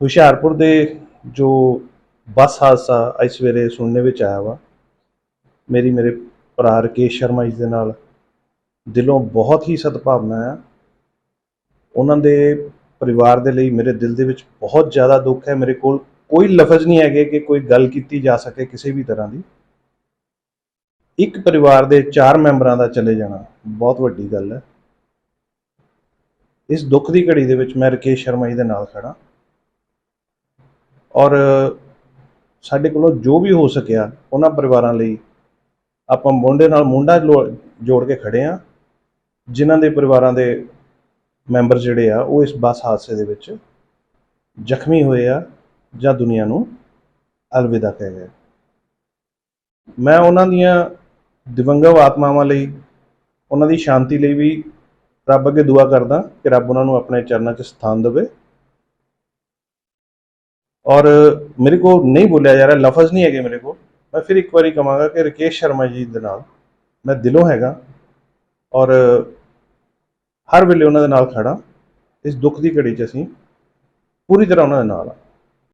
ਹੁਸ਼ਿਆਰਪੁਰ ਦੇ ਜੋ ਬੱਸ ਹਾਦਸਾ ਅੱਜ ਸਵੇਰੇ ਸੁਣਨੇ ਵਿੱਚ ਆਇਆ ਵਾ, ਮੇਰੀ ਮੇਰੇ ਭਰਾ ਰਕੇਸ਼ ਸ਼ਰਮਾ ਜੀ ਦੇ ਨਾਲ ਦਿਲੋਂ ਬਹੁਤ ਹੀ ਸਦਭਾਵਨਾ ਆ। ਉਹਨਾਂ ਦੇ ਪਰਿਵਾਰ ਦੇ ਲਈ ਮੇਰੇ ਦਿਲ ਦੇ ਵਿੱਚ ਬਹੁਤ ਜ਼ਿਆਦਾ ਦੁੱਖ ਹੈ। ਮੇਰੇ ਕੋਲ ਕੋਈ ਲਫ਼ਜ਼ ਨਹੀਂ ਹੈਗੇ ਕਿ ਕੋਈ ਗੱਲ ਕੀਤੀ ਜਾ ਸਕੇ ਕਿਸੇ ਵੀ ਤਰ੍ਹਾਂ ਦੀ। ਇੱਕ ਪਰਿਵਾਰ ਦੇ ਚਾਰ ਮੈਂਬਰਾਂ ਦਾ ਚਲੇ ਜਾਣਾ ਬਹੁਤ ਵੱਡੀ ਗੱਲ ਹੈ। ਇਸ ਦੁੱਖ ਦੀ ਘੜੀ ਦੇ ਵਿੱਚ ਮੈਂ ਰਕੇਸ਼ ਸ਼ਰਮਾ ਜੀ ਦੇ ਨਾਲ ਖੜਾ ਔਰ ਸਾਡੇ ਕੋਲੋਂ ਜੋ ਵੀ ਹੋ ਸਕਿਆ, ਉਹਨਾਂ ਪਰਿਵਾਰਾਂ ਲਈ ਆਪਾਂ ਮੁੰਡੇ ਨਾਲ ਮੁੰਡਾ ਲੋ- ਜੋੜ ਕੇ ਖੜੇ ਆ। ਜਿਨ੍ਹਾਂ ਦੇ ਪਰਿਵਾਰਾਂ ਦੇ ਮੈਂਬਰ ਜਿਹੜੇ ਆ, ਉਹ ਇਸ ਬੱਸ ਹਾਦਸੇ ਦੇ ਵਿੱਚ ਜ਼ਖਮੀ ਹੋਏ ਆ ਜਾਂ ਦੁਨੀਆ ਨੂੰ ਅਲਵਿਦਾ ਕਹਿ ਗਏ। ਮੈਂ ਉਹਨਾਂ ਦੀਆਂ ਦਿਵੰਗਤ ਆਤਮਾਵਾਂ ਲਈ, ਉਹਨਾਂ ਦੀ ਸ਼ਾਂਤੀ ਲਈ ਵੀ ਰੱਬ ਅੱਗੇ ਦੁਆ ਕਰਦਾ ਕਿ ਰੱਬ ਉਹਨਾਂ ਨੂੰ ਆਪਣੇ ਚਰਨਾਂ 'ਚ ਸਥਾਨ ਦੇਵੇ। ਔਰ ਮੇਰੇ ਕੋਲ ਨਹੀਂ ਬੋਲਿਆ ਜਾ ਰਿਹਾ, ਲਫ਼ਜ਼ ਨਹੀਂ ਹੈਗੇ ਮੇਰੇ ਕੋਲ ਮੈਂ ਫਿਰ ਇੱਕ ਵਾਰੀ ਕਹਾਂਗਾ ਕਿ ਰਕੇਸ਼ ਸ਼ਰਮਾ ਜੀ ਦੇ ਨਾਲ ਮੈਂ ਦਿਲੋਂ ਹੈਗਾ ਔਰ ਹਰ ਵੇਲੇ ਉਹਨਾਂ ਦੇ ਨਾਲ ਖੜਾ ਇਸ ਦੁੱਖ ਦੀ ਘੜੀ 'ਚ ਅਸੀਂ ਪੂਰੀ ਤਰ੍ਹਾਂ ਉਹਨਾਂ ਦੇ ਨਾਲ ਆ